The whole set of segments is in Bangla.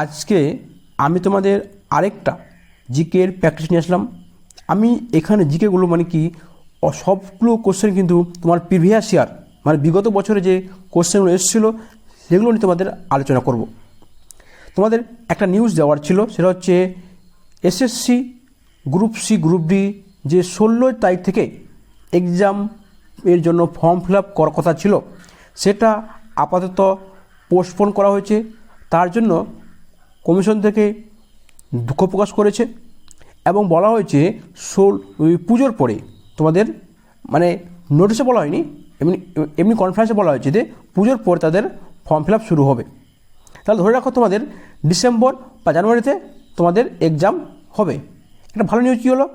আজকে আমি তোমাদের আরেকটা জিকের প্র্যাকটিস নিয়ে আসলাম। আমি এখানে জিকেগুলো মানে কি সবগুলো কোশ্চেন কিন্তু তোমার প্রিভিয়াস ইয়ার মানে বিগত বছরে যে কোশ্চেনগুলো এসেছিল, সেগুলো নিয়ে তোমাদের আলোচনা করব। তোমাদের একটা নিউজ দেওয়ার ছিল, সেটা হচ্ছে SSC group C group D যে ষোলো তারিখ থেকে এক্সাম এর জন্য ফর্ম ফিল আপ করার কথা ছিল, সেটা আপাতত পোস্টপোন করা হয়েছে। তার জন্য কমিশন থেকে দুঃখ প্রকাশ করেছে এবং বলা হয়েছে ওই পুজোর পরে তোমাদের মানে নোটিশে বলা হয়নি, এমনি এমনি কনফারেন্সে বলা হয়েছে যে পুজোর পর তাদের ফর্ম ফিল শুরু হবে। তাহলে ধরে রাখো তোমাদের ডিসেম্বর বা জানুয়ারিতে তোমাদের এক্সাম হবে। একটা ভালো নিউজ কী হলো?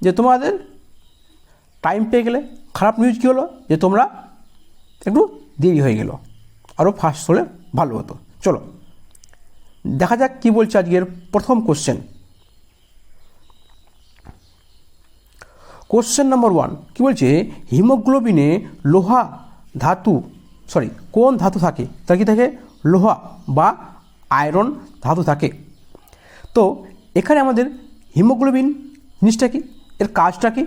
যে তোমাদের টাইম পেয়ে গেলে খারাপ নিউজ কী হলো? যে তোমরা একটু দেরি হয়ে গেল। আরও ফাস্ট হলে ভালো হতো। চলো। দেখা যাক কী বলছে আজকের প্রথম কোশ্চেন কোশ্চেন নম্বর ওয়ান কী বলছে? হিমোগ্লোবিনে লোহা ধাতু সরি কোন ধাতু থাকে? তার কি থাকে? লোহা বা আয়রন ধাতু থাকে। তো এখানে আমাদের হিমোগ্লোবিন জিনিসটা কি? এর কাজটা কি?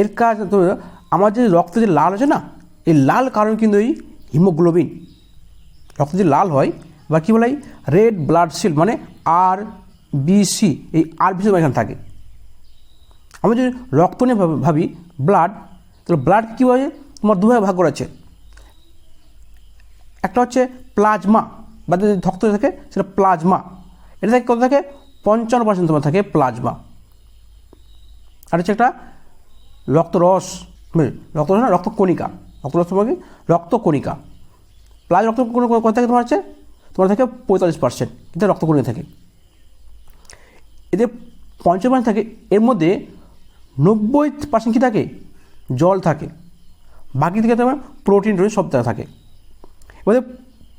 এর কাজ তো আমার যে রক্ত যে লাল আছে না, এই লাল কারণ কিন্তু এই হিমোগ্লোবিন। রক্ত যে লাল হয় বা কী বলে? রেড ব্লাড সেল মানে আর বিসি এই আর বিসি এখানে থাকে। আমরা যদি রক্ত নিয়ে ভাবি- ব্লাড তাহলে ব্লাড কী হয় তোমার দুভাবে ভাগ করা আছে। একটা হচ্ছে প্লাজমা বা রক্ত থাকে, সেটা প্লাজমা এটা থেকে কত থাকে? পঞ্চান্ন পার্সেন্ট তোমার থাকে প্লাজমা আর হচ্ছে একটা রক্তরস রক্তরস না রক্তকণিকা রক্তরস তোমার কি রক্তকণিকা প্লাজ রক্ত কত থাকে তোমার হচ্ছে? তোমার থাকে পঁয়তাল্লিশ পার্সেন্ট কিন্তু রক্তকণিকা থাকে। এতে পঞ্চাশ পার্সেন্ট থাকে, এর মধ্যে নব্বই পার্সেন্ট কী থাকে? জল থাকে। বাকি থেকে তোমার প্রোটিন টোটিন সব থাকে। এবারে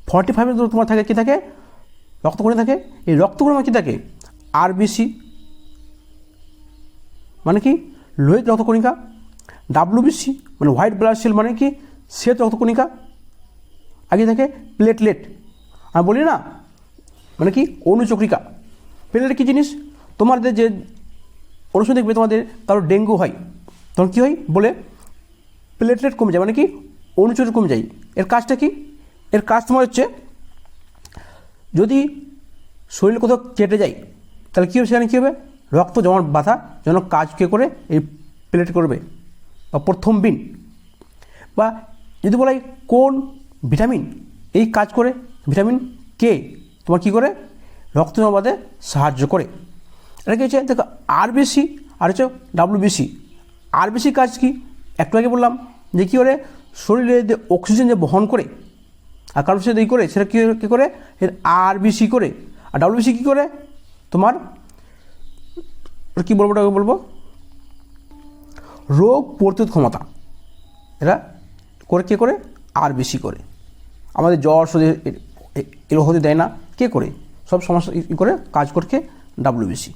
ফর্টি ফাইভ তোমার থাকে, কী থাকে? রক্ত রক্তকণি থাকে। এই রক্ত রক্তকণি কী থাকে? আরবিসি মানে কি? লোহিত রক্তকণিকা। ডাব্লিউবিসি মানে হোয়াইট ব্লাড সেল মানে কি? শ্বেত রক্তকণিকা। আগে থাকে? প্লেটলেট আমি বলি, না মানে কি? অনুচক্রিকা। প্লেটলেট কী জিনিস? তোমাদের যে অনুষ্ঠিত দেখবে, তোমাদের কারও ডেঙ্গু হয়, তখন কী হয়? বলে প্লেটলেট কমে যায়। মানে কি? অনুচক্রিকা কমে যায়। এর কাজটা কি? এর কাজ তোমার হচ্ছে, যদি শরীর কোথাও কেটে যায়, তাহলে কী হবে? সেখানে কী হবে? রক্ত জমাট বাঁধা, যেন কাজ কে করে? এই প্লেট করবে। বা প্রথম বিন। বা যদি বলাই কোন ভিটামিন এই কাজ করে? Vitamin K? তোমার কী করে? রক্ত জমা সাহায্য করে। এটা কি হচ্ছে? দেখো আর আরবিসি আর হচ্ছে ডাব্লিউবিসি আরবিসি কাজ কি? একটু আগে বললাম যে কী করে? শরীরে যে অক্সিজেন যে বহন করে, আর কার্বন ডাই করে, সেটা কী কী করে? এর আরবিসি করে। আর ডাব্লিউবিসি কী করে? তোমার কী বলব, ওটাকে বলব? রোগ প্রতিরোধ ক্ষমতা। এরা করে কে করে? আর বেশি করে। আমাদের জ্বর, সর্দি এ- এ- হতে দেয় না। কে করে? সব সমস্যা ই করে কাজ করছে ডাব্লিউবিসি।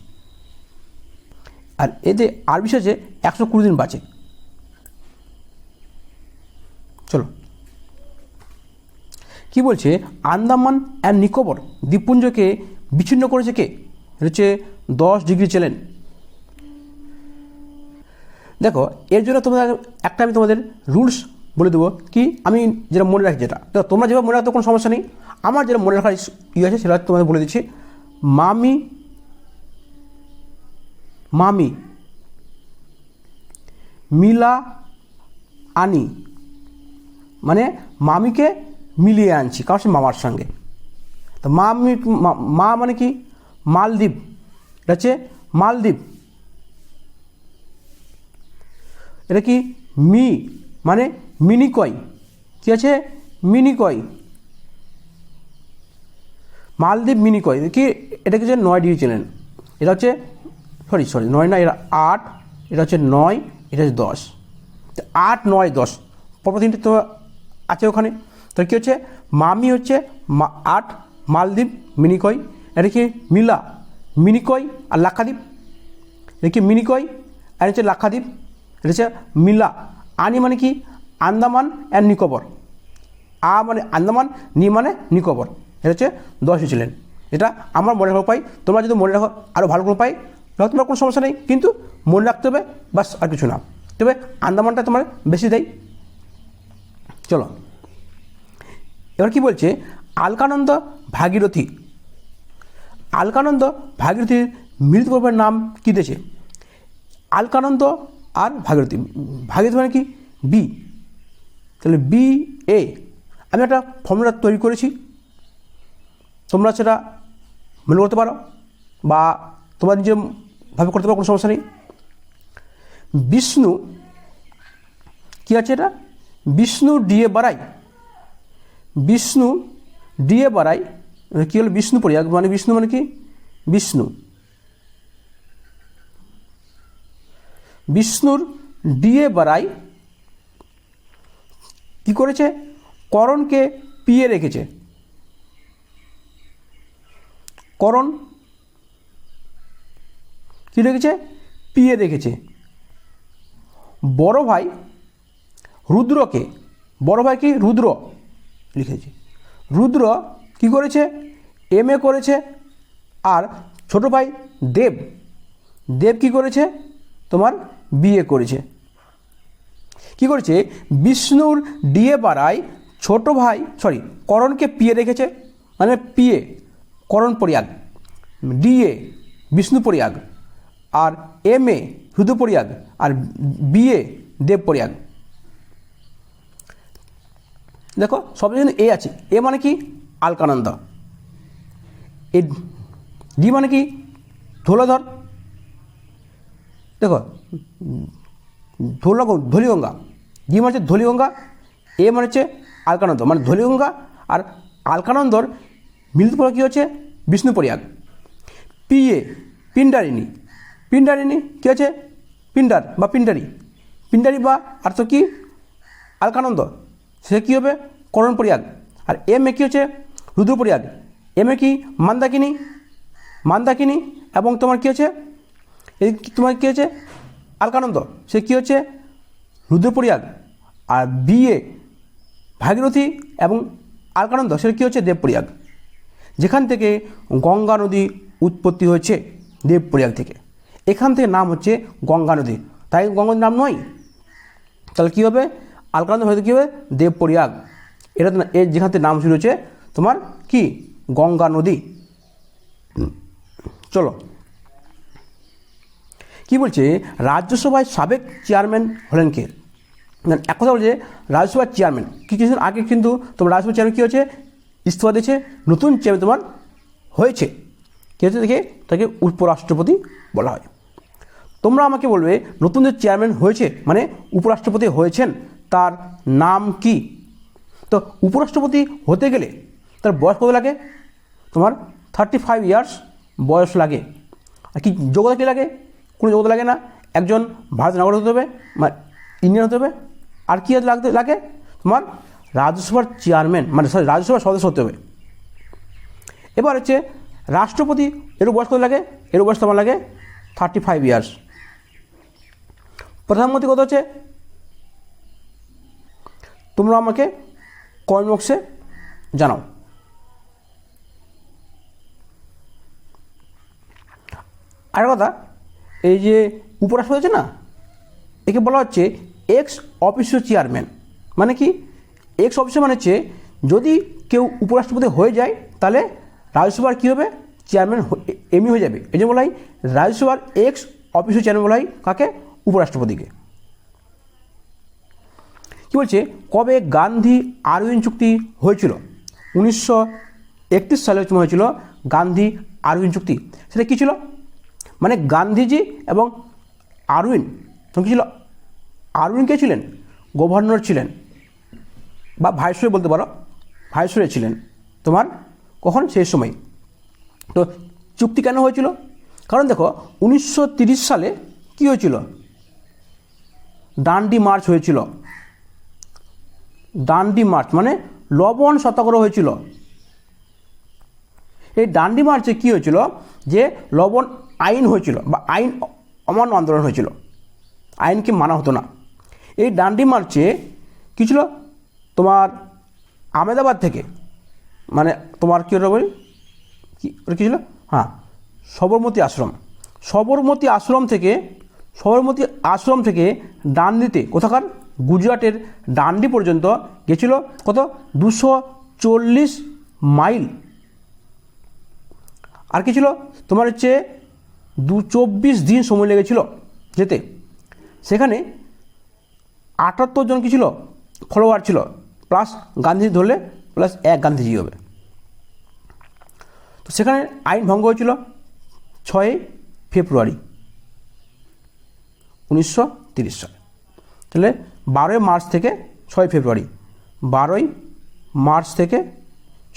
আর এতে আর আছে একশো কুড়ি দিন বাঁচে। চলো। কি বলছে? আন্দামান অ্যান্ড নিকোবর দ্বীপপুঞ্জকে বিচ্ছিন্ন করেছে কে? হচ্ছে দশ ডিগ্রি চ্যালেঞ্জ দেখো, এর জন্য তোমাদের একটা আমি তোমাদের রুলস বলে দেবো। কি? আমি যেটা মনে রাখি যেটা। তোমরা যেভাবে মনে রাখতে কোনো সমস্যা নেই। আমার যেটা মনে রাখার ইয়ে আছে, সেটা তোমাদের বলে দিচ্ছি। মামি মামি, মিলা, আনি মানে মামিকে মিলিয়ে আনছি, কারণ সে মামার সঙ্গে। তো মামি মা- মানে কি? মালদ্বীপ। এটা হচ্ছে মালদ্বীপ। এটা কি? মি মানে মিনিকয়। কি আছে? মিনিকয়। মালদ্বীপ মিনিকয় কি এটা কি হচ্ছে নয় ডিগ্রি চ্যানেল এটা হচ্ছে সরি সরি নয় না, এটা আট, এটা হচ্ছে নয়, এটা হচ্ছে দশ। আট, নয়, দশ। পরপর তিনটে তো আছে ওখানে। তো কী হচ্ছে? মামি হচ্ছে আট, মালদ্বীপ মিনিকয় এটা কি মিলা মিনিকয় আর লাক্ষাদ্বীপ এটা কি মিনিকয় আর হচ্ছে লাক্ষাদ্বীপ এটা হচ্ছে মিলা। আনি মানে কি? আন্দামান অ্যান্ড নিকোবর। আ মানে আন্দামান, নি মানে নিকোবর। এটা হচ্ছে দশই ছিলেন এটা আমার মনে রাখার উপায় তোমরা যদি মনে রাখো আরও ভালো করে উপায়, তাহলে তোমার কোনো সমস্যা নেই, কিন্তু মনে রাখতে হবে বাস আর কিছু না। তবে আন্দামানটা তোমার বেশি দেয়। চলো। এবার কি বলছে? আলকানন্দ ভাগীরথী। আলকানন্দ ভাগীরথীর মিলিত গল্পের নাম কী দিয়েছে? আলকানন্দ আর ভাগীরথী। ভাগীরথী মানে কি? বি। তাহলে বি, এ। আমি একটা ফর্মুলা তৈরি করেছি। তোমরা সেটা মনে করতে পারো বা তোমরা নিজে ভাবে করতে পারো, কোনো সমস্যা নেই। বিষ্ণু, কী আছে এটা? বিষ্ণু ডিএ বাড়াই। বিষ্ণু ডিএ বাড়াই কী হলো? বিষ্ণু পরিয়াগ মানে বিষ্ণু মানে কি? বিষ্ণু। বিষ্ণুর ডিএ বাড়াই কি করেছে? করণকে পিয়ে রেখেছে। করণ। কি রেখেছে পিয়ে রেখেছে বড় ভাই রুদ্রকে, বড় ভাই কি? রুদ্র লিখেছে। রুদ্র কি করেছে? এম এ করেছে। আর ছোট ভাই দেব দেব কি করেছে? তোমার বিয়ে করেছে। কি করেছে? বিষ্ণুর ডিএ পাড়ায় ছোট ভাই সরি করণকে পিয়ে রেখেছে। মানে পিয়ে করণ পরিয়াগ ডিএ বিষ্ণু পরিয়াগ, আর এম এ হৃদু পরিয়াগ, আর বিএ দেব পরিয়াগ। দেখো, সব কিন্তু এ আছে। এ মানে কি? আলকানন্দ। এ ডি মানে কি? ধুলোধর। দেখো ধুলো ধলিগঙ্গা। ডি মানে হচ্ছে ধলিগঙ্গা, এ মানে হচ্ছে আলকানন্দ। মানে ধলিগঙ্গা আর আলকানন্দর মিলিত পরে কী হচ্ছে বিষ্ণু পরিয়াগ পি এ পিন্ডারিণী পিন্ডারিণী কী আছে? পিন্ডার বা পিন্ডারি পিন্ডারি বা অর্থ কি? আলকানন্দ। সে কী হবে? করণ পরিয়াগ আর এম এ কী হচ্ছে? রুদ্র পরিয়াগ এম এ কি? মান্দাকিনী। মান্দাকিনী এবং তোমার কী হচ্ছে? এই তোমার কী হচ্ছে? আলকানন্দ। সে কী হচ্ছে? রুদ্রপরিয়াগ। আর বিয়ে ভাগীরথী এবং আলকানন্দ। সেটা কী হচ্ছে? দেবপ্রয়াগ। যেখান থেকে গঙ্গা নদী উৎপত্তি হয়েছে দেবপ্রয়াগ থেকে। এখান থেকে নাম হচ্ছে গঙ্গা নদী। তাই গঙ্গা নাম নয়। তাহলে কী হবে? আলকানন্দ হয়তো কী হবে? দেবপ্রয়াগ এটা এর যেখান থেকে নাম শুরু হচ্ছে তোমার কি? গঙ্গা নদী। চলো। কি বলছে? রাজ্যসভায় সাবেক চেয়ারম্যান হলেন কে? এক কথা বলছে রাজ্যসভার চেয়ারম্যান। কিছুদিন আগে কিন্তু তোমার রাজ্যসভার চেয়ারম্যান কী হয়েছে? ইস্তফা দিয়েছে, নতুন চেয়ারম্যান তোমার হয়েছে। কী হচ্ছে দেখে? তাকে উপরাষ্ট্রপতি বলা হয়। তোমরা আমাকে বলবে, নতুন যে চেয়ারম্যান হয়েছে মানে উপরাষ্ট্রপতি হয়েছেন, তার নাম কি? তো উপরাষ্ট্রপতি হতে গেলে তার বয়স কত লাগে? তোমার থার্টি ফাইভ ইয়ার্স বয়স লাগে। আর কি যোগ্যতা কী লাগে? কোনো যোগ্যতা লাগে না। একজন ভারতের নাগরিক হতে হবে মানে ইন্ডিয়ান হতে হবে। আর কী লাগতে লাগে তোমার রাজ্যসভার চেয়ারম্যান মানে সরি রাজ্যসভার সদস্য হতে হবে। এবার হচ্ছে রাষ্ট্রপতি, এর বয়স কত লাগে? এর বয়স তোমার লাগে থার্টি ফাইভ ইয়ার্স প্রধানমন্ত্রী কত হচ্ছে? তোমরা আমাকে কমেন্ট বক্সে জানাও। আর কথা, এই যে উপরাষ্ট্রপতি আছে না, একে বলা হচ্ছে এক্স অফিসিও চেয়ারম্যান মানে কি? এক্স অফিসিও মানে হচ্ছে, যদি কেউ উপরাষ্ট্রপতি হয়ে যায়, তাহলে রাজ্যসভার কী হবে? চেয়ারম্যান এমনি হয়ে যাবে। এই জন্য বলা হয়, রাজ্যসভার এক্স অফিসের চেয়ারম্যান বলা হয় কাকে? উপরাষ্ট্রপতিকে। কী বলছে? কবে গান্ধী আরউইন চুক্তি হয়েছিল? উনিশশো একত্রিশ সালে হয়েছিল গান্ধী আরউইন চুক্তি। সেটা কী ছিল? মানে গান্ধীজি এবং আরউইন তখন কী ছিল? আরউইন কে ছিলেন? গভর্নর ছিলেন। বা ভাইসরয় বলতে পারো, ভাইসরয় ছিলেন। তোমার কখন? সেই সময়। তো চুক্তি কেন হয়েছিল? কারণ দেখো, উনিশশো সালে কী হয়েছিল? ডান্ডি মার্চ হয়েছিল। ডান্ডি মার্চ মানে লবণ সত্যাগ্রহ হয়েছিল। এই ডান্ডি মার্চে কী হয়েছিল? যে লবণ আইন হয়েছিল বা আইন অমান্য আন্দোলন হয়েছিল। আইনকে মানা হতো না। এই ডান্ডি মার্চে কী ছিল? তোমার আমেদাবাদ থেকে মানে তোমার কী ওটা বলি? কি, ওটা কী ছিল? হ্যাঁ সবরমতী আশ্রম। সবরমতী আশ্রম থেকে, সবরমতী আশ্রম থেকে ডান্ডিতে কোথাকার? গুজরাটের ডান্ডি পর্যন্ত গেছিল কত? দুশো চল্লিশ মাইল। আর কি ছিল? তোমার হচ্ছে দু চব্বিশ দিন সময় লেগেছিল যেতে। সেখানে আটাত্তর জন কি ছিল? ফলোয়ার ছিল। প্লাস গান্ধী ধরলে, প্লাস এক গান্ধীজি হবে। তো সেখানে আইন ভঙ্গ হয়েছিল ছয় ফেব্রুয়ারি উনিশশো তিরিশ সালে। তাহলে বারোই মার্চ থেকে ছয় ফেব্রুয়ারি, বারোই মার্চ থেকে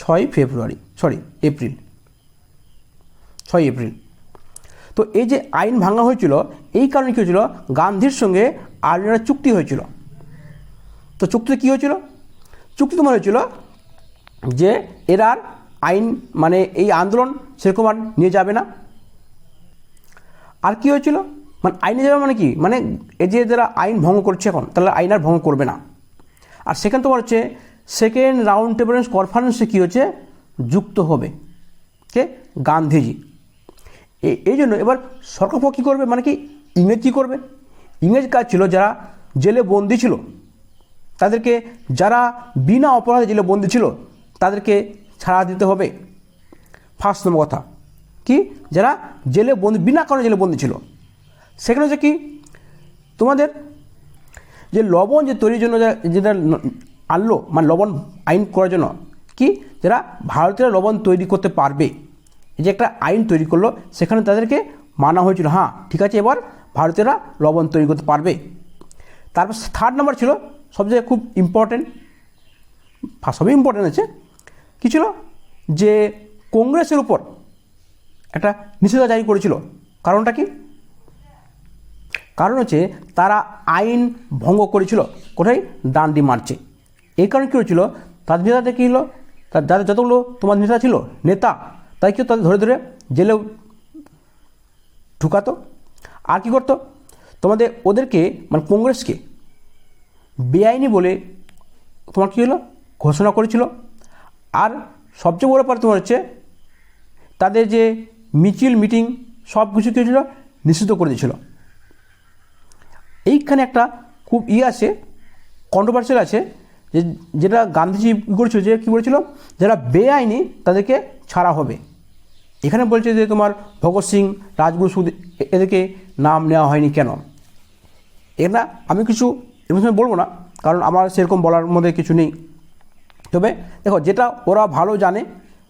ছয় ফেব্রুয়ারি সরি এপ্রিল ছয় এপ্রিল। তো এই যে আইন ভাঙা হয়েছিল, এই কারণে কী হয়েছিল? গান্ধীর সঙ্গে আর্মিরা চুক্তি হয়েছিল। তো চুক্তিতে কী হয়েছিল? চুক্তি তোমার হয়েছিল যে এরা আর আইন মানে এই আন্দোলন সেরকম আর নিয়ে যাবে না। আর কি হয়েছিল? মানে আইনে যাবে মানে কি? মানে এই যে যারা আইন ভঙ্গ করছে এখন, তাহলে আইন আর ভঙ্গ করবে না। আর সেখানে তোমার হচ্ছে সেকেন্ড রাউন্ড টেবল কনফারেন্সে কী হচ্ছে? যুক্ত হবে। কে? গান্ধীজি। এ- এই জন্য এবার সরকার কী করবে? মানে কি ইংরেজ কী করবে? ইংরেজ কাজ ছিল যারা জেলে বন্দি ছিল। তাদেরকে যারা বিনা অপরাধে জেলে বন্দী ছিল, তাদেরকে ছাড়া দিতে হবে। ফার্স্ট নম্বর কথা। কি? যারা জেলে বন্দি, বিনা কারণে জেলে বন্দি ছিল। সেখানে হচ্ছে কি? তোমাদের যে লবণ যে তৈরির জন্য যেটা আনলো মানে লবণ আইন করার জন্য, কি? যারা ভারতীয় লবণ তৈরি করতে পারবে। এই যে একটা আইন তৈরি করল, সেখানে তাদেরকে মানা হয়েছিল। হ্যাঁ ঠিক আছে, এবার ভারতীয়রা লবণ তৈরি করতে পারবে। তারপর থার্ড নম্বর ছিল সবচেয়ে খুব ইম্পর্টেন্ট সবই ইম্পর্টেন্ট আছে। কী ছিল? যে কংগ্রেসের উপর একটা নিষেধাজ্ঞা জারি করেছিল। কারণটা কি? কারণ হচ্ছে তারা আইন ভঙ্গ করেছিল। কোথায়? ডান্ডি মার্চে এই কারণে কী হয়েছিল? তাদের নেতাদের কী হলো? তার যাদের যতগুলো তোমার নেতা ছিল, নেতা, তাই কেউ তাদের ধরে ধরে জেলে ঢুকাতো? আর কী করতো? তোমাদের ওদেরকে মানে কংগ্রেসকে বেআইনি বলে তোমার কী হলো? ঘোষণা করেছিল। আর সবচেয়ে বড় ব্যাপার তোমার হচ্ছে, তাদের যে মিছিল, মিটিং সব কিছু কী হয়েছিল? নিষিদ্ধ করে দিয়েছিল। এইখানে একটা খুব ই আছে কন্ট্রোভার্সিয়াল আছে, যে যেটা গান্ধীজি করেছিল, যে কী বলেছিল? যারা বেআইনি তাদেরকে ছাড়া হবে। এখানে বলছে যে তোমার ভগৎ সিং, রাজগুরু সুদ এদেরকে নাম নেওয়া হয়নি কেন? এটা আমি কিছু এর বলব না, কারণ আমার সেরকম বলার মধ্যে কিছু নেই। তবে দেখো, যেটা ওরা ভালো জানে,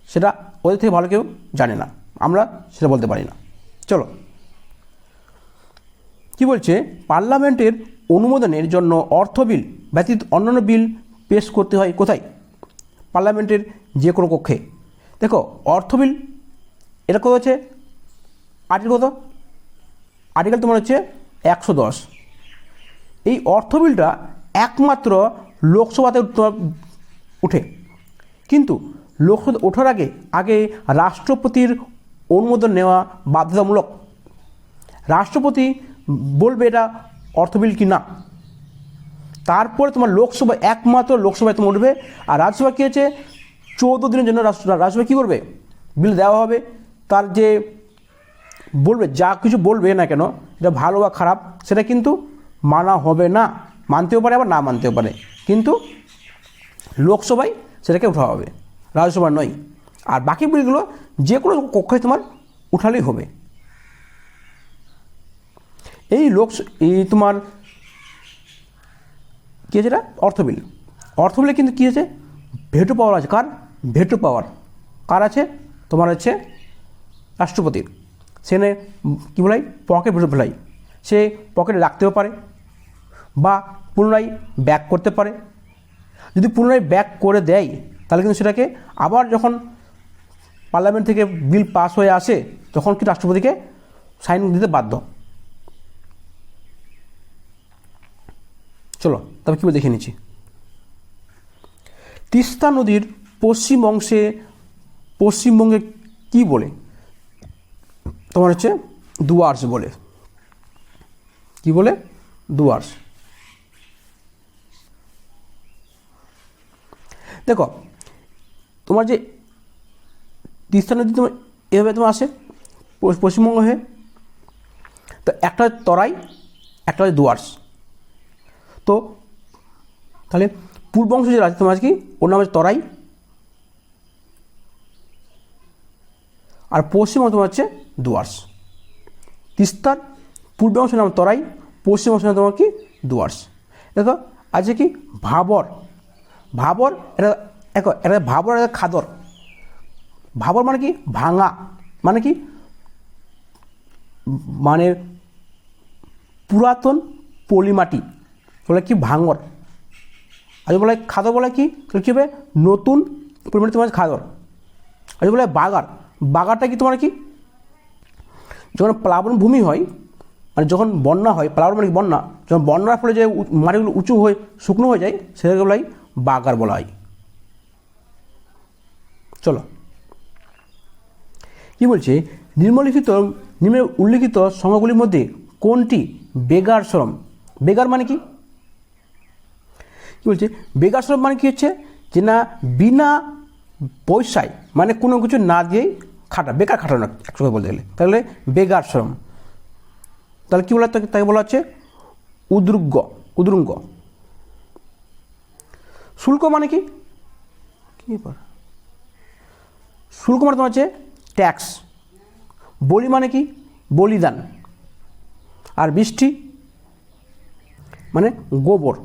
সেটা ওদের থেকে ভালো কেউ জানে না। আমরা সেটা বলতে পারি না। চলো। কি বলছে? পার্লামেন্টের অনুমোদনের জন্য অর্থ বিল ব্যতীত অন্যান্য বিল পেশ করতে হয় কোথায়? পার্লামেন্টের যে কোনো কক্ষে। দেখো, অর্থ বিল এটা কত হচ্ছে? আর্টিকেল কত? আর্টিকেল তোমার হচ্ছে একশো দশ। এই অর্থ বিলটা একমাত্র লোকসভাতে উঠে কিন্তু লোকসভা ওঠার আগে আগে রাষ্ট্রপতির অনুমোদন নেওয়া বাধ্যতামূলক। রাষ্ট্রপতি বলবে এটা অর্থ বিল কি না? তারপরে তোমার লোকসভা, একমাত্র লোকসভায় তোমার উঠবে। আর রাজ্যসভা কী হচ্ছে? চৌদ্দ দিনের জন্য রাজ্যসভা কী করবে? বিল দেওয়া হবে। তার যে বলবে, যা কিছু বলবে না কেন, এটা ভালো বা খারাপ, সেটা কিন্তু মানা হবে না, মানতেও পারে আবার না মানতেও পারে। কিন্তু লোকসভায় সেটাকে উঠা হবে রাজ্যসভা নয়। আর বাকি বিলগুলো যে কোনো কক্ষে তোমার উঠালেই হবে। এই লোক এই তোমার কী আছে এটা? অর্থ বিল। অর্থ বিলে কিন্তু কী আছে ভেটো পাওয়ার আছে। কার? ভেটো পাওয়ার কার আছে? তোমার হচ্ছে রাষ্ট্রপতির। সেখানে কী বলাই পকেট ভেটো ফেলাই সে পকেটে রাখতেও পারে। বা পুনরায় ব্যাক করতে পারে। যদি পুনরায় ব্যাক করে দেয়, তাহলে কিন্তু সেটাকে আবার যখন পার্লামেন্ট থেকে বিল পাস হয়ে আসে, তখন কি রাষ্ট্রপতিকে সাইন দিতে বাধ্য? চলো তবে কী দেখে নিচ্ছি। তিস্তা নদীর পশ্চিম অংশে পশ্চিমবঙ্গে কি বলে? তোমার হচ্ছে দুয়ার্স বলে। কি বলে? ডুয়ার্স দেখো, তোমার যে তিস্তা নদী তোমার এভাবে তোমার আসে, পশ্- পশ্চিমবঙ্গ হয়ে, তো একটা তরাই, একটা হচ্ছে ডুয়ার্স তো তাহলে পূর্ব অংশ যেটা আছে তোমার কি, ওর নাম হচ্ছে তরাই। আর পশ্চিম অংশ তোমার হচ্ছে ডুয়ার্স তিস্তার পূর্ব অংশ নাম তরাই পশ্চিম অংশ নাম তোমার কি ডুয়ার্স দেখো আছে কি ভাবর ভাবর এটা দেখো, এটা ভাবর এটা খাদর। ভাবর মানে কি? ভাঙা। মানে কি? মানে পুরাতন পলিমাটি। বলে কি ভাঙর। আর বলে খাদর বলে কি? তাহলে কী হবে? নতুন পরিমাণে তোমার খাদর। আর বলে বাগার। বাগারটা কি তোমার কি? যখন প্লাবন ভূমি হয় মানে যখন বন্যা হয়, প্লাবন মানে কি বন্যা? যখন বন্যার ফলে যে মাটিগুলো উঁচু হয়ে, শুকনো হয়ে যায়, সেটাকে বাগার বলা হয়। চলো। কি বলছে? নিম্নলিখিত, নিম্নে উল্লিখিত সংজ্ঞাগুলির মধ্যে কোনটি বেগার শ্রম? বেগার মানে কি? কি বলছে? বেগার শ্রম মানে কি হচ্ছে? যে না, বিনা পয়সায় মানে কোনো কিছু না দিয়েই খাটা, বেকার খাটানো এক কথা বলতে গেলে। তাহলে বেগার শ্রম। তাহলে কী বলা তাকে বলা হচ্ছে উদ্রুগ্গ উদ্রুঙ্গ। শুল্ক মানে কি? শুল্ক মানে তোমার হচ্ছে ট্যাক্স বলি মানে কি? বলিদান। আর বৃষ্টি মানে গোবর।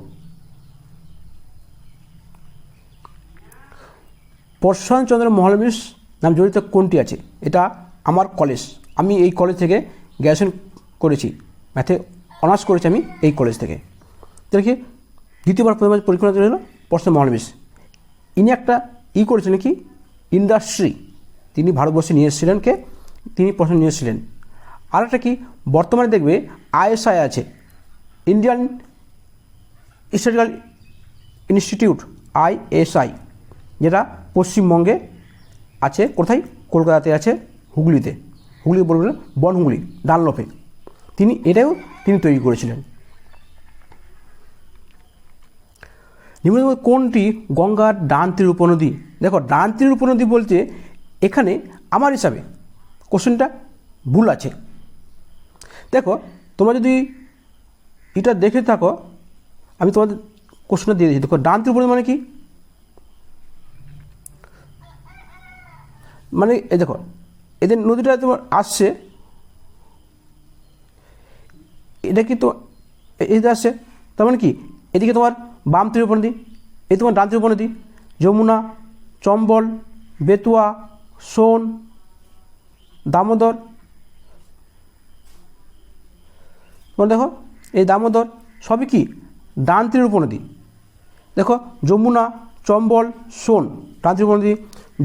প্রশান্ত চন্দ্র মহালমিস নাম জড়িত কোনটি আছে? এটা আমার কলেজ আমি এই কলেজ থেকে গ্র্যাজুয়েশন করেছি। ম্যাথে অনার্স করেছি আমি এই কলেজ থেকে। দেখি দ্বিতীয়বার পরীক্ষা হলো? প্রশান্ত মহালমিস ইনি একটা ই করেছিলেন কি? ইন্ডাস্ট্রি তিনি ভারতবর্ষে নিয়ে এসেছিলেন কে? তিনি প্রশ্ন নিয়ে এসেছিলেন। আর একটা কি? বর্তমানে দেখবে আইএসআই আছে, ইন্ডিয়ান স্ট্যাটিক্যাল ইনস্টিটিউট, আইএসআই, যেটা পশ্চিমবঙ্গে আছে, কোথায়? কলকাতাতে আছে, হুগলিতে। হুগলি বলবেন বন হুগলি ডানলপে। তিনি, এটাও তিনি তৈরি করেছিলেন। নিম্নলিখিত কোনটি গঙ্গার ডান তীর উপনদী? দেখো ডান তীর উপনদী বলতে এখানে আমার হিসাবে কোশ্চেনটা ভুল আছে। দেখো, তোমরা যদি এটা দেখে থাকো, আমি তোমাদের কোশ্চেনটা দিয়ে দিচ্ছি। দেখো ডান তীর উপনদী মানে কি? মানে এই দেখো, এদের নদীটা তোমার আসছে। এটা কি তো এদিকে আসছে? তার মানে কি? এদিকে তোমার বাম ত্রিপনদী এই তোমার ডান ত্রিপনদী যমুনা, চম্বল, বেতুয়া, সোন, দামোদর। তোমার দেখো, এই দামোদর সবই কি? ডান তীর উপনদী দেখো, যমুনা, চম্বল, সোন, ডান তীর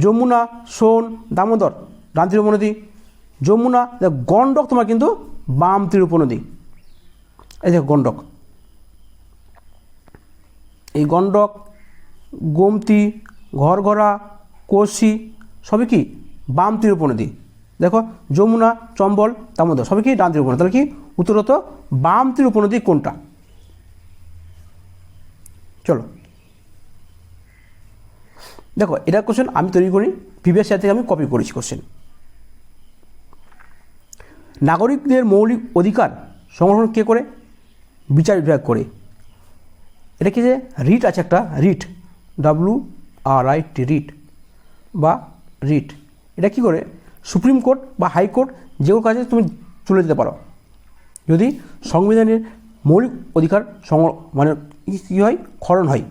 যমুনা, সোন, দামোদর, ডান তীর উপনদী যমুনা গণ্ডক তোমার কিন্তু বাম তীর উপনদী এই দেখো গণ্ডক। এই গণ্ডক, গোমতি, ঘরঘরা, কোশি, সবই কি? বাম তীর উপনদী দেখো, যমুনা, চম্বল, দামোদর, সবই কি? ডান তীর উপনদী তাহলে কি? উত্তরত বাম তীর উপনদী কোনটা? চলো। দেখো, এটা কোশ্চেন আমি তৈরি করি প্রিভিয়াস ইয়ার থেকে আমি কপি করেছি কোশ্চেন নাগরিকদের মৌলিক অধিকার সংরক্ষণ কে করে? বিচার বিভাগ করে। এটা কি যে? রিট আছে একটা, writ. W R I T writ বা রিট। এটা কি করে? সুপ্রিম কোর্ট বা হাইকোর্ট যে কোনো কাজে তুমি চলে যেতে পারো। যদি সংবিধানের মৌলিক অধিকার সং মানে কী হয়? ক্ষরণ হয়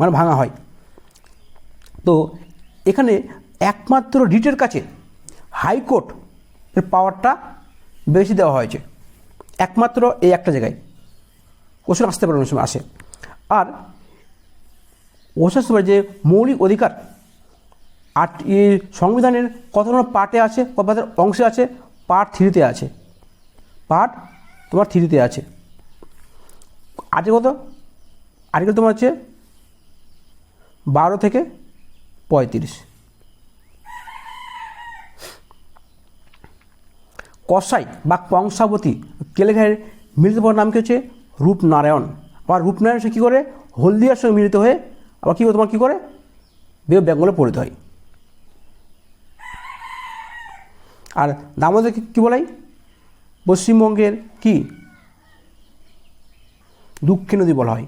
মানে ভাঙা হয়। তো এখানে একমাত্র রিটের কাছে হাইকোর্ট এর পাওয়ারটা বেশি দেওয়া হয়েছে। একমাত্র এই একটা জায়গায়। কোশ্চেন আসতে পারে অনেক সময়, আসে। আর ওসব সময় যে মৌলিক অধিকার আর সংবিধানের কতগুলো পার্টে আছে, কত অংশে আছে, পার্ট থ্রিতে আছে। পার্ট তোমার থ্রিতে আছে। আর্টিকেল কত? আর্টিকেল তোমার হচ্ছে বারো থেকে পঁয়ত্রিশ। কসাই বা কংসাবতী কেলেঘায়ের মিলিত পর নাম কি হচ্ছে? রূপনারায়ণ। আবার রূপনারায়ণ সে কী করে? হলদিয়ার সঙ্গে মিলিত হয়ে আবার কী করে তোমার কী করে? বে বেঙ্গলে পরিণত হয়। আর দামোদরকে কী বলাই? পশ্চিমবঙ্গের কি? দুঃখী নদী বলা হয়।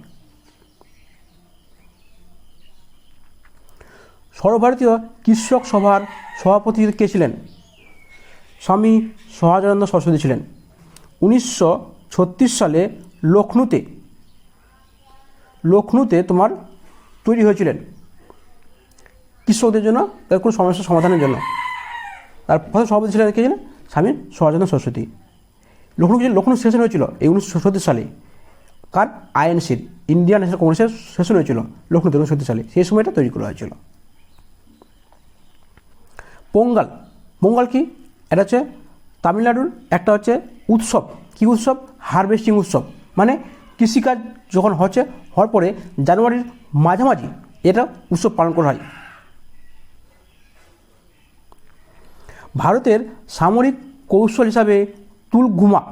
সর্বভারতীয় কৃষক সভার সভাপতি কে ছিলেন? স্বামী সহজানন্দ সরস্বতী ছিলেন। উনিশশো ছত্রিশ সালে লখনউতে লখনউতে তোমার তৈরি হয়েছিলেন। কৃষকদের জন্য তার কোনো সমস্যার সমাধানের জন্য। তার প্রথম সভাপতি ছিলেন কে ছিলেন স্বামী সহজানন্দ সরস্বতী। লখনউ লখনউ সেশন হয়েছিল এই উনিশশো ছত্রিশ সালে, কার আইএনসির, ইন্ডিয়ান ন্যাশনাল কংগ্রেসের সেশন হয়েছিল লখনউ উনিশশো ছত্রিশ সালে। সেই সময়টা তৈরি করা হয়েছিল। পোঙ্গাল পোঙ্গাল কি? এটা হচ্ছে তামিলনাড়ুর একটা হচ্ছে উৎসব। কী উৎসব? হারভেস্টিং উৎসব। মানে কৃষিকাজ যখন হচ্ছে, হওয়ার পরে জানুয়ারির মাঝামাঝি এটা উৎসব পালন করা হয়। ভারতের সামরিক কৌশল হিসাবে তুলঘুমা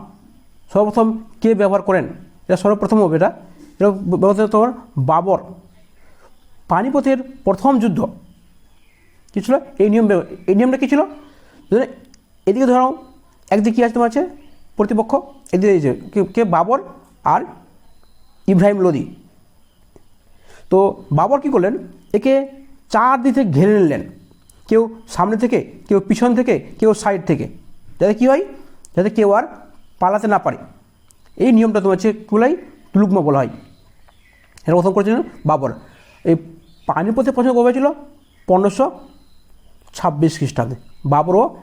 সর্বপ্রথম কে ব্যবহার করেন? এটা সর্বপ্রথম হবে এটা। এটা ব্যবহার তোমার বাবর। পানিপথের প্রথম যুদ্ধ কী ছিল? এই নিয়ম এই নিয়মটা কী ছিল? এদিকে ধরো, একদিকে কী আছে তোমার আছে? প্রতিপক্ষ, এদিকে কে বাবর আর ইব্রাহিম লোদি। তো বাবর কী করলেন? একে চার দিক থেকে ঘিরে নিলেন। কেউ সামনে থেকে, কেউ পিছন থেকে, কেউ সাইড থেকে। যাতে কী হয়? যাতে কেউ আর পালাতে না পারে। এই নিয়মটা তোমার হচ্ছে কী বলা হয় তুলুকমা বলা হয়। এটা প্রথম করেছিলেন বাবর। এই পানিপথে প্রথমে কবে ছিল পনেরোশো ছাব্বিশ খ্রিস্টাব্দে। বাবর ও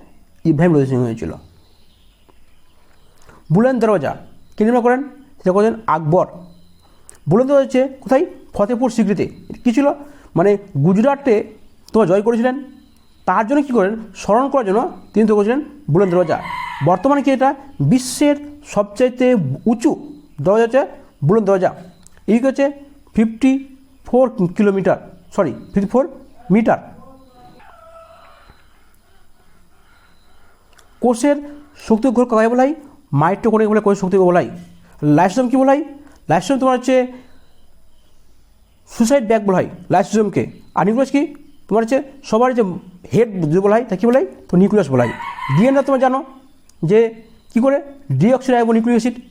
ইব্রাহিম লোদি সিং হয়েছিল। বুলেন দরওয়াজা কে নির্মাণ করেন? সেটা করেন আকবর। বুলেন দরওয়াজা হচ্ছে কোথায়? ফতেপুর সিক্রিতে কী ছিল? মানে গুজরাটে তোমার জয় করেছিলেন, তার জন্য কী করেন? স্মরণ করার জন্য তিনি তো করেছিলেন বুলেন দরজা। বর্তমানে কি এটা? বিশ্বের সবচাইতে উঁচু দরজা হচ্ছে বুলেন দরজা। এই হচ্ছে? Fifty four kilometre sorry fifty four metre কোষের শক্তি ঘোর কাকে বলা হয় মাইট্রোকোনে বলে কোষের শক্তি বলা হয় লাইসোজম কী বলা হয় লাইসোজম তোমার হচ্ছে সুসাইড ব্যাগ বলা হয়। লাইসোজমকে আর নিউক্লিয়াস কি? তোমার হচ্ছে সবার যে হেড যে বলা হয় তা কী বলা হয়? তো নিউক্লিয়াস বলা হয়। ডিএনএ তোমার জানো যে কী করে? ডিঅক্সি রাইবো নিউক্লিক অ্যাসিড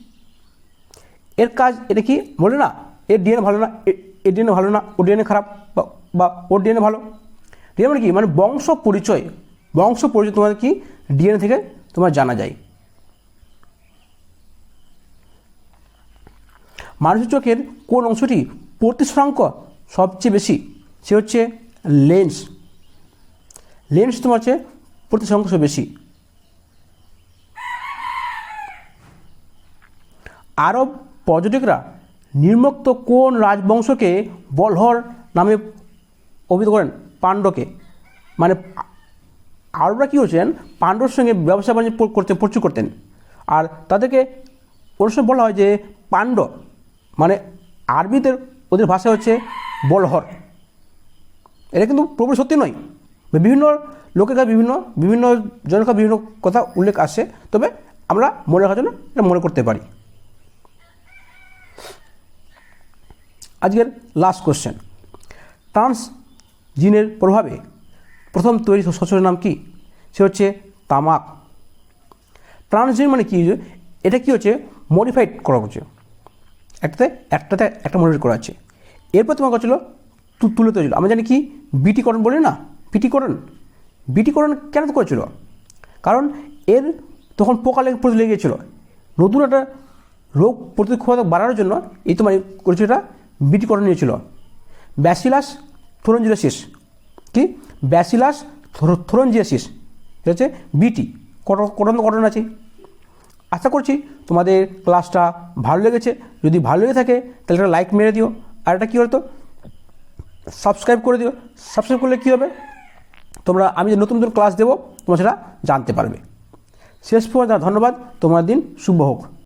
এর কাজ এটা কি? বলে না, এর ডিএনএ ভালো না এর ডিএনএ ভালো না, ওর ডিএনএ খারাপ বা- ওর ডিএনএ ভালো। ডিএনএ মানে কি? মানে বংশ পরিচয়। বংশ পরিচয় তোমার কি? ডিএনএ থেকে তোমার জানা যায়। মানুষের চোখের কোন অংশটি প্রতিসরাঙ্ক সবচেয়ে বেশি? সে হচ্ছে লেন্স। লেন্স তোমার হচ্ছে প্রতিসরাঙ্ক বেশি। আরব পর্যটকরা নির্মুক্ত কোন রাজবংশকে বলহর নামে অভিহিত করেন? পাণ্ডকে মানে আরবরা কী হচ্ছেন? পাণ্ডর সঙ্গে ব্যবসা বাণিজ্য করতে, প্রচুর করতেন। আর তাদেরকে ওর বলা হয় যে পাণ্ড মানে আরবিদের ওদের ভাষা হচ্ছে বলহর। এটা কিন্তু পুরোপুরি সত্যি নয়। বিভিন্ন লোকের কাছে বিভিন্ন বিভিন্ন জনের কাছে বিভিন্ন কথা উল্লেখ আসে, তবে আমরা মনে রাখার জন্য এটা মনে করতে পারি। আজকের লাস্ট কোশ্চেন ট্রান্স জিনের প্রভাবে প্রথম তৈরি শস্যের নাম কি? সে হচ্ছে তামাক। ট্রান্সজিন মানে কি? এটা কি হচ্ছে? মডিফাইড করা হচ্ছে একটাতে একটাতে একটা মডিফাইড করা আছে। এরপর তোমার কাছে ছিল তু- তুলে তৈরি আমরা জানি কি? বিটিকরণ বলি না? বিটিকরণ বিটিকরণ কেন তো করেছিল? কারণ এর তখন পোকা লেগে প্রতি লেগে গিয়েছিল নতুন একটা রোগ প্রতিরোধ ক্ষমতা বাড়ানোর জন্য এই তোমার করেছিল এটা বিটিকরণ নিয়েছিল। ব্যাসিলাস থোরঞ্জিয়াসিস কি? ব্যাসিলাস থোরঞ্জিয়াসিস এটা হচ্ছে বিটি কটন কটন আছে। আশা করছি তোমাদের ক্লাসটা ভালো লেগেছে। যদি ভালো লেগে থাকে, তাহলে একটা লাইক মেরে দিও। আর এটা কী হতো সাবস্ক্রাইব করে দিও। সাবস্ক্রাইব করলে কী হবে? তোমরা, আমি যে নতুন নতুন ক্লাস দেবো, তোমরা সেটা জানতে পারবে। শেষ পর্যন্ত ধন্যবাদ। তোমার দিন শুভ হোক।